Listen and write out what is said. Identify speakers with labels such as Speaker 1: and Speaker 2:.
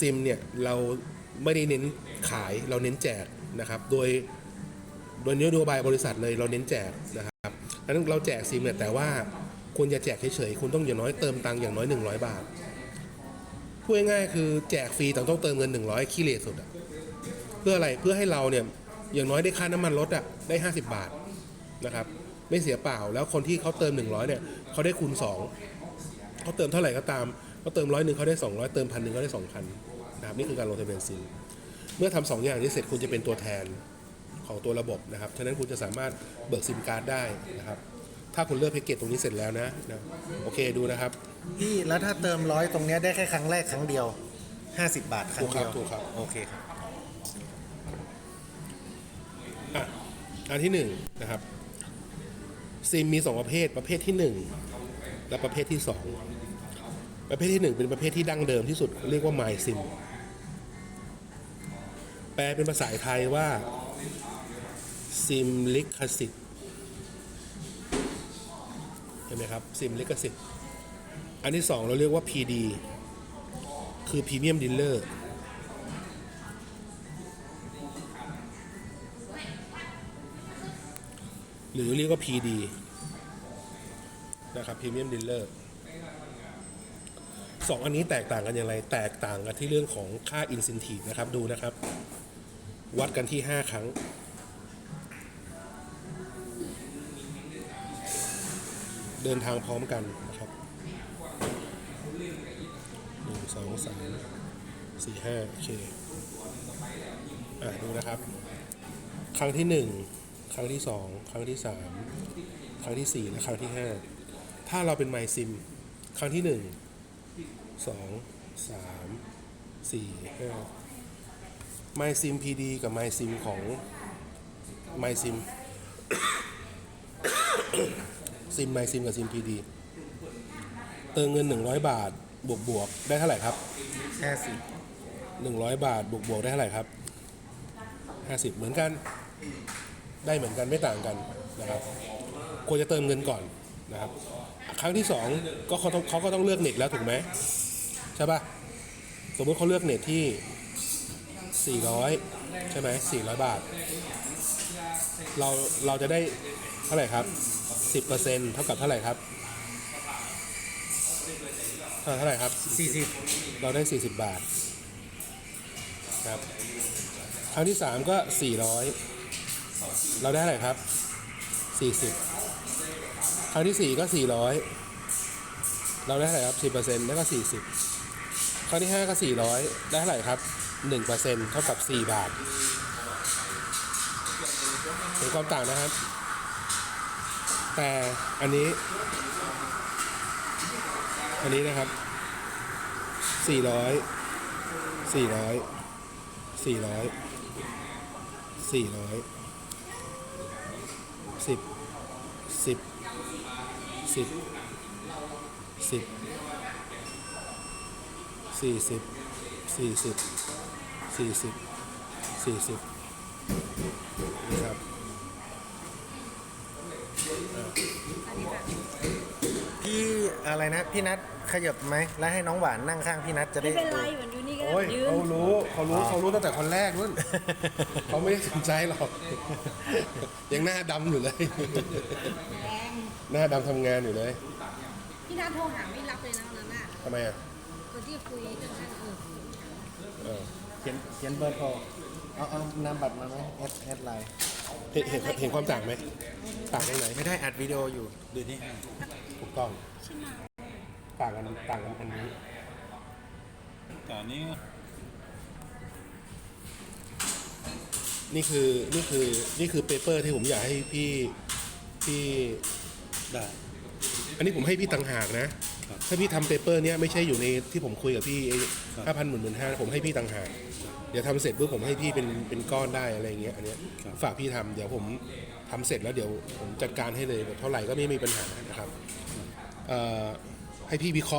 Speaker 1: ซิมเนี่ยเราไม่ได้เน้นขายเราเน้นแจกนะครับ โดยโดยนโยบายบริษัทเลยเราเน้นแจกนะครับดังนั้นเราแจกซิมเนี่ยแต่ว่าคุณอย่าแจกเฉยๆคุณต้องอย่างน้อยเติมตังค์อย่างน้อย 100 บาทพูดง่ายๆคือแจกฟรีแต่ต้องเติมเงิน 100ขี้เลสสุดอะเพื่ออะไรเพื่อให้เราเนี่ยอย่างน้อยได้ค่าน้ำมันรถอะได้ 50 บาทนะครับ ไม่เสียเปล่าแล้วคนที่เขาเติม 100เนี่ยเขาได้คูณ2เขาเติมเท่าไหร่ก็ตาม เขาเติมร้อยหนึ่งเขาได้ 200 เติมพันหนึ่งเขาได้ 2,000นะครับนี่คือการลงทะเบียนซิมเมื่อทำสองอย่างนี้เสร็จคุณจะเป็นตัวแทนของตัวระบบนะครับ ฉะนั้นคุณจะสามารถเบิกซิมการ์ดได้นะครับ ถ้าคุณเลือกแพ็กเกจตรงนี้เสร็จแล้วนะนะ โอเคดูนะครับ
Speaker 2: พี่แล้วถ้าเติมร้อยตรงเนี้ยได้แค่ครั้งแรกครั้งเดียว 50 บาทครั้งเดียว
Speaker 1: ถูกครับถูกครับ
Speaker 2: โอเคครับ
Speaker 1: อะอันที่หนึ่งนะครับซิมมีสองประเภทประเภทที่หนึ่งและประเภทที่สอง ประเภทที่หนึ่งเป็นประเภทที่ดั้งเดิมที่สุดเรียกว่า My SIM แปลเป็นภาษาไทยว่า ซิมลิขสิทธิ์เห็นไหมครับ ซิมลิขสิทธิ์อันที่สองเราเรียกว่า PD คือ Premium Dealer หรือเรียกว่า PD นะครับ Premium Dealer สองอันนี้แตกต่างกันอย่างไร แตกต่างกันที่เรื่องของค่า Incentive นะครับดูนะครับ วัดกันที่ 5 ครั้ง เดินทางพร้อมกันนะครับหนึ่งสองสามสี่ห้าโอเคอะดูนะครับ ครั้งที่หนึ่งครั้งที่สองครั้งที่สามครั้งที่สี่และครั้งที่ห้าถ้าเราเป็นไมซิม ครั้งที่หนึ่ง สองสามสี่ห้าไมซิมพีดีกับไมซิมของไมซิมซิมไมซิมกับซิมพีดีเติมเงิน 100 บาท บวกบวกๆได้เท่าไหร่ครับ
Speaker 2: 50
Speaker 1: 100 บาท บวกบวกๆได้เท่าไหร่ครับ 50 เหมือนกัน ได้เหมือนกันไม่ต่างกันนะครับควรจะเติมเงินก่อนนะครับ ครั้งที่สองก็เขาต้องเขาก็ต้องเลือกเน็ตแล้วถูกไหมใช่ปะสมมติเขาเลือกเน็ตที่ 400 ใช่ไหม400 บาท เราเราจะได้เท่าไหร่ครับ 10%เท่ากับเท่าไหร่ครับเท่าเท่าไหร่ครับ
Speaker 2: 40
Speaker 1: เราได้ 40 บาทครับ ครั้งที่ 3 ก็ 400 เราได้เท่าไหร่ครับ 40 ครั้งที่ 4 ก็ 400 เราได้เท่าไหร่ครับ 10%แล้วก็ 40 ครั้งที่ 5 ก็ 400 ได้เท่าไหร่ครับ 1%เท่ากับ 4 บาทเห็นความต่างนะครับ แต่อันนี้ อันนี้นะครับสี่ร้อยสี่ร้อย สี่ร้อยสี่ร้อยสิบสิบสิบสิบสี่สิบสี่สิบสี่สิบสี่สิบนะครับ
Speaker 2: พี่อะไรนะพี่นัทขยับไหมแล้วให้น้องหวานนั่งข้างพี่นัทจะได้
Speaker 3: ไม่เป็นไร
Speaker 2: ดู
Speaker 3: เหมือนอยู่นี่ก็
Speaker 1: โอ้ย
Speaker 3: ยืน
Speaker 1: เขารู้เขารู้เขารู้ตั้งแต่คนแรกนู่นเขาไม่ได้สนใจหรอก ยังหน้าดำอยู่เลย
Speaker 3: แรง
Speaker 1: หน้าดำทำงานอยู่เลย
Speaker 3: พี่นัทโทรหาไม่รับเลยนะวันนั้นน่ะ
Speaker 1: ทำไมอะ
Speaker 3: คนที่คุยเรื่องนั้นเออ
Speaker 1: เออ
Speaker 2: เขียนเขียนเบอร์โทรเอาเอานามบัตรมาไหมแอดแอดไลน์
Speaker 1: เห็นเห็นเห็นความต่างไหมต่างตรงไหน
Speaker 2: ไม่ได้อัดวิดีโออยู่ดูนี่
Speaker 1: ถูกต้องต่างกันต่างกันอันนี้
Speaker 4: แต่อันนี้
Speaker 1: นี่คือนี่คือนี่คือเปเปอร์ที่ผมอยากให้พี่พี่
Speaker 4: ได้
Speaker 1: อันนี้ผมให้พี่ต่างหากนะ
Speaker 4: ครับ
Speaker 1: ถ้าพี่ทำเปเปอร์เนี้ยไม่ใช่อยู่ในที่ผมคุยกับพี่
Speaker 4: ครับ
Speaker 1: ห้าพันหมื่นหมื่นห้าผมให้พี่ต่างหากเดี๋ยวทำเสร็จปุ๊บผมให้พี่เป็นเป็นก้อนได้อะไรอย่างเงี้ยอันเนี้ย
Speaker 4: ครับ
Speaker 1: ฝากพี่ทำเดี๋ยวผมทำเสร็จแล้วเดี๋ยวผมจัดการให้เลยเท่าไหร่ก็ไม่มีปัญหานะครับเอ่อให้พี่วิเคราะห์